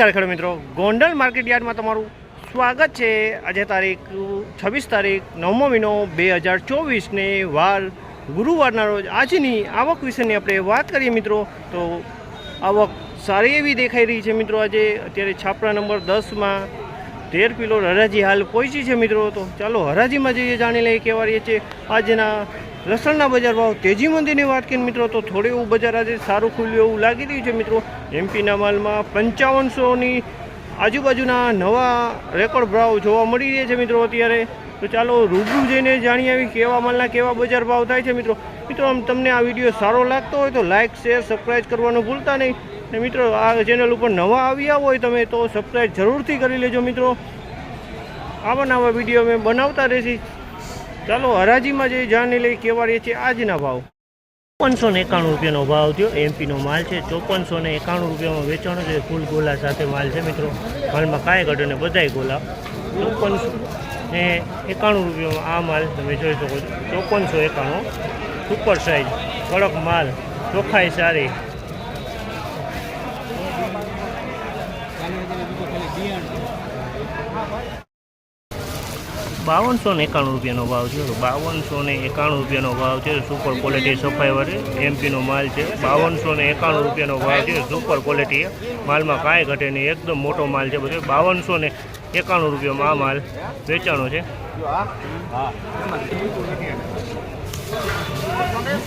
ખરેખર મિત્રો. ગોંડલ માર્કેટ યાર્ડમાં તમારું સ્વાગત છે. આજે તારીખ છવ્વીસ તારીખ નવમો મહિનો બે હજાર ચોવીસને વાર ગુરુવારના રોજ આજની આવક વિશેની આપણે વાત કરીએ મિત્રો. તો આવક સારી એવી દેખાઈ રહી છે મિત્રો આજે. અત્યારે છાપરા નંબર દસમાં તેર કિલો હરાજી હાલ પહોંચી છે મિત્રો? તો ચાલો હરાજીમાં જઈએ, જાણી લઈએ કેવા રહીએ છે આજના લસણના બજાર ભાવ તેજી મંદીની વાત કરીએ મિત્રો, તો થોડું એવું બજાર આજે સારું ખુલ્યું એવું લાગી રહ્યું છે મિત્રો. એમપીના માલમાં પંચાવનસોની આજુબાજુના નવા રેકોર્ડ ભાવ જોવા મળી રહ્યા છે મિત્રો અત્યારે. તો ચાલો રૂબરૂ જઈને જાણી આવી કેવા માલના કેવા બજાર ભાવ થાય છે મિત્રો. મિત્રો, આમ તમને આ વીડિયો સારો લાગતો હોય તો લાઇક શેર, સબસ્ક્રાઈબ કરવાનું ભૂલતા નહીં. ને મિત્રો, આ ચેનલ ઉપર નવા આવ્યા હોય તમે તો સબસ્ક્રાઈબ જરૂરથી કરી લેજો મિત્રો. આવા નવા વીડિયો અમે બનાવતા રહેશી. ચાલો, હરાજીમાં જઈ જાણી લઈ કેવા રહે છે આજના ભાવ. ચોપનસો ને એકાણું રૂપિયાનો ભાવ થયો. એમપીનો માલ છે. ચોપનસો ને એકાણું રૂપિયામાં વેચાણો છે. ફૂલ ગોલા સાથે માલ છે મિત્રો. માલમાં કાંઈ ઘટો ને બધાય ગોલા. ચોપનસો ને એકાણું રૂપિયામાં આ માલ તમે જોઈ શકો છો. ચોપનસો એકાણું. સુપર સાઇઝ કડક માલ. ચોખાઈ સારી. બાવનસો ને એકાણું રૂપિયાનો ભાવ છે. બાવનસો ને એકાણું રૂપિયાનો ભાવ છે. સુપર ક્વોલિટી સફાઈવાળી એમપીનો માલ છે. બાવનસો ને એકાણું રૂપિયાનો ભાવ છે. સુપર ક્વોલિટી માલમાં કાંઈ ઘટે નહીં. એકદમ મોટો માલ છે બધો. બાવનસો ને એકાણું રૂપિયામાં આ માલ વેચાણો છે.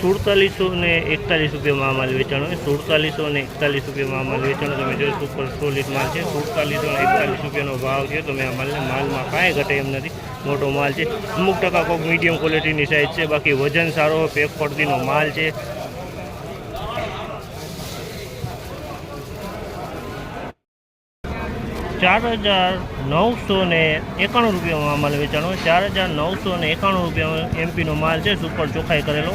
સુડતાલીસો ને એકતાલીસ રૂપિયામાં માલ વેચાણો છે. સુડતાલીસો ને એકતાલીસ રૂપિયામાં માલ વેચાણો. તમે જો સુપર સોલિડ માલ છે. સુડતાલીસો ને એકતાલીસ રૂપિયાનો ભાવ છે તમે આ માલને માલમાં કાંઈ ઘટે એમ નથી. મોટો માલ છે. અમુક ટકા કોઈક મીડિયમ ક્વોલિટીની સાઇઝ છે. બાકી વજન સારો પેક પડતીનો માલ છે. ચાર હજાર નવસો ને એકાણું રૂપિયામાં માલ વેચાણો ચાર હજાર નવસો ને એકાણું રૂપિયામાં એમપીનો માલ છે, સુપર ચોખ્ખાઈ કરેલો.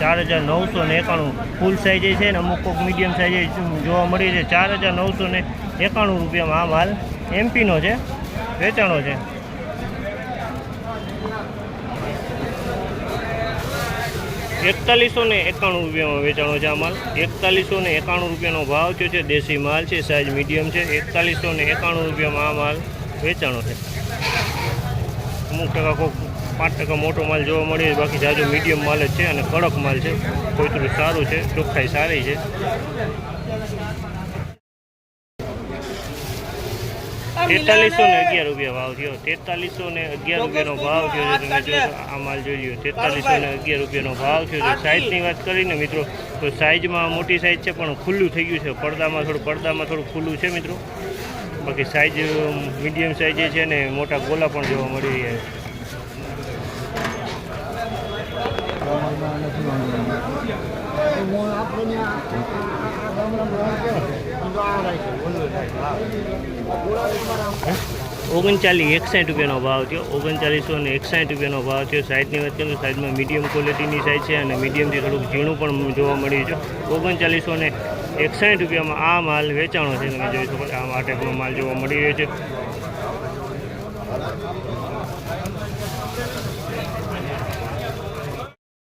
ચાર હજાર નવસો ને એકાણું ફૂલ સાઇઝ છે ને અમુક કોક મીડિયમ સાઇઝ જોવા મળી છે. ચાર હજાર નવસો ને એકાણું રૂપિયામાં આ માલ એમપીનો છે, વેચાણો છે. એકતાલીસો ને એકાણું રૂપિયામાં વેચાણો છે આ માલ. એકતાલીસો ને એકાણું રૂપિયાનો ભાવ થયો છે. દેશી માલ છે સાઇઝ મીડિયમ છે. એકતાલીસો ને એકાણું રૂપિયામાં આ માલ વેચાણો છે. અમુક ટકા કોઈક પાંચ ટકા મોટો માલ જોવા મળે બાકી જાજો મીડિયમ માલ જ છે અને કડક માલ છે. કોઈતરું સારું છે, ચોખ્ખાઈ સારી છે. તેતાલીસો ને અગિયાર રૂપિયા ભાવ થયો. તેતાલીસો ને અગિયાર રૂપિયાનો ભાવ થયો છે, તમે જો આ માલ જોઈ લો તેતાલીસો ને અગિયાર રૂપિયાનો ભાવ થયો છે. સાઇઝની વાત કરીને, મિત્રો, તો સાઇઝમાં મોટી સાઇઝ છે, પણ ખુલ્લું થઈ ગયું છે. પડદામાં થોડું પડદામાં થોડું ખુલ્લું છે, મિત્રો. બાકી સાઇઝ મીડિયમ સાઇઝે છે ને, મોટા ગોલા પણ જોવા મળી રહ્યા છે. ઓગણચાલીસ, એકસાઠ રૂપિયાનો ભાવ થયો. ઓગણચાલીસો ને એકસાઠ રૂપિયાનો ભાવ થયો. સાઈઝની વાત કરીએ તો સાઇઝમાં મીડિયમ ક્વોલિટીની સાઈઝ છે અને મીડિયમથી થોડુંક ઝીણું પણ જોવા મળ્યું છે. ઓગણચાલીસો ને એકસાઠ રૂપિયામાં આ માલ વેચાણો છે. તમે જોઈ શકો આ માટે પણ માલ જોવા મળી રહ્યો છે.